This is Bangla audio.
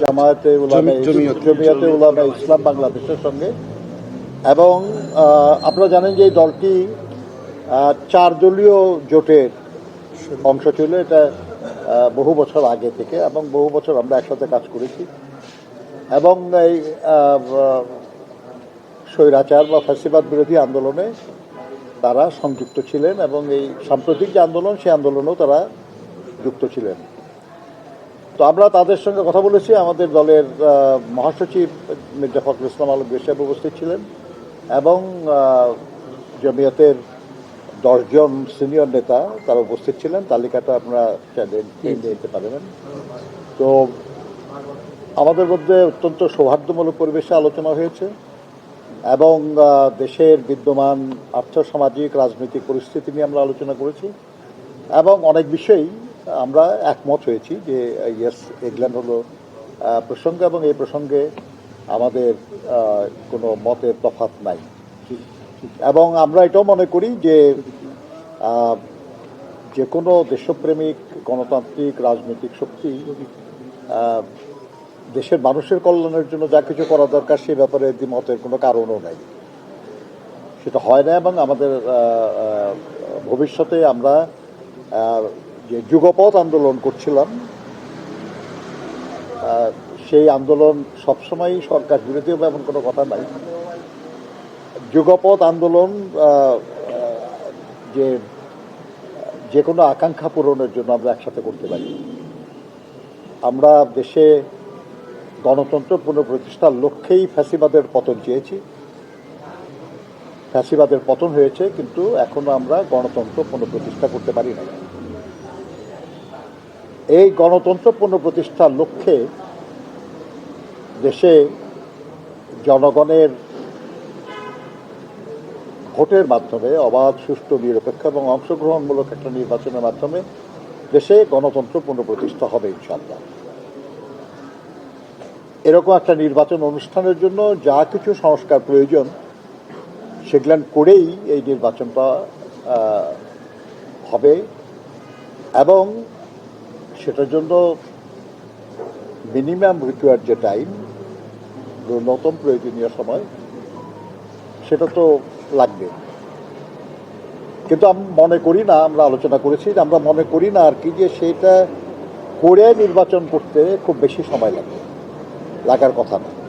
জামায়াতে জমিয়াতে। উলামা ইসলাম বাংলাদেশের সঙ্গে। এবং আপনারা জানেন যে এই দলটি চার দলীয় জোটের অংশ ছিল। এটা বহু বছর আগে থেকে এবং বহু বছর আমরা একসাথে কাজ করেছি। এবং এই স্বৈরাচার বা ফ্যাসিবাদ বিরোধী আন্দোলনে তারা সংযুক্ত ছিলেন এবং এই সাম্প্রতিক যে আন্দোলন সেই আন্দোলনেও তারা যুক্ত ছিলেন। তো আমরা তাদের সঙ্গে কথা বলেছি। আমাদের দলের মহাসচিব মির্জা ফখরুল ইসলাম আলমগীর সাহেব উপস্থিত ছিলেন এবং জমিয়তের দশজন সিনিয়র নেতা তারা উপস্থিত ছিলেন। তালিকাটা আপনারা নিতে পারবেন। তো আমাদের মধ্যে অত্যন্ত সৌহার্দ্যমূলক পরিবেশে আলোচনা হয়েছে এবং দেশের বিদ্যমান আর্থসামাজিক রাজনৈতিক পরিস্থিতি নিয়ে আমরা আলোচনা করেছি এবং অনেক বিষয়েই আমরা একমত হয়েছি যে ইয়েস এগুলান হলো প্রসঙ্গ এবং এই প্রসঙ্গে আমাদের কোনো মতের তফাৎ নাই। এবং আমরা এটাও মনে করি যে যে কোনো দেশপ্রেমিক, গণতান্ত্রিক, রাজনৈতিক শক্তি দেশের মানুষের কল্যাণের জন্য যা কিছু করা দরকার সে ব্যাপারে দ্বিমতের কোনো কারণও নাই। সেটা হয় না এবং আমাদের ভবিষ্যতে আমরা যে যুগপথ আন্দোলন করছিলাম সেই আন্দোলন সবসময় সরকার বিরোধী হবে এমন কোনো কথা নাই। যুগপথ আন্দোলন যে যে কোনো আকাঙ্ক্ষা পূরণের জন্য আমরা একসাথে করতে পারি। আমরা দেশে গণতন্ত্র পুনঃপ্রতিষ্ঠার লক্ষ্যেই ফ্যাসিবাদের পতন চেয়েছি। ফ্যাসিবাদের পতন হয়েছে, কিন্তু এখনও আমরা গণতন্ত্র পুনঃপ্রতিষ্ঠা করতে পারি না এই গণতন্ত্র পুনঃপ্রতিষ্ঠার লক্ষ্যে দেশে জনগণের ভোটের মাধ্যমে অবাধ, সুষ্ঠু, নিরপেক্ষ এবং অংশগ্রহণমূলক একটা নির্বাচনের মাধ্যমে দেশে গণতন্ত্র পুনঃপ্রতিষ্ঠা হবে ইনশাল্লাহ এরকম একটা নির্বাচন অনুষ্ঠানের জন্য যা কিছু সংস্কার প্রয়োজন, সেগুলান করেই এই নির্বাচনটা হবে এবং সেটার জন্য মিনিমাম রিকোয়ার্ড যে টাইম ন্যূনতম প্রয়োজনীয় সময়, সেটা তো লাগবে। কিন্তু আমি মনে করি না, আমরা আলোচনা করেছি আমরা মনে করি না আর কি যে সেটা করে নির্বাচন করতে খুব বেশি সময় লাগবে। লাগার কথা না।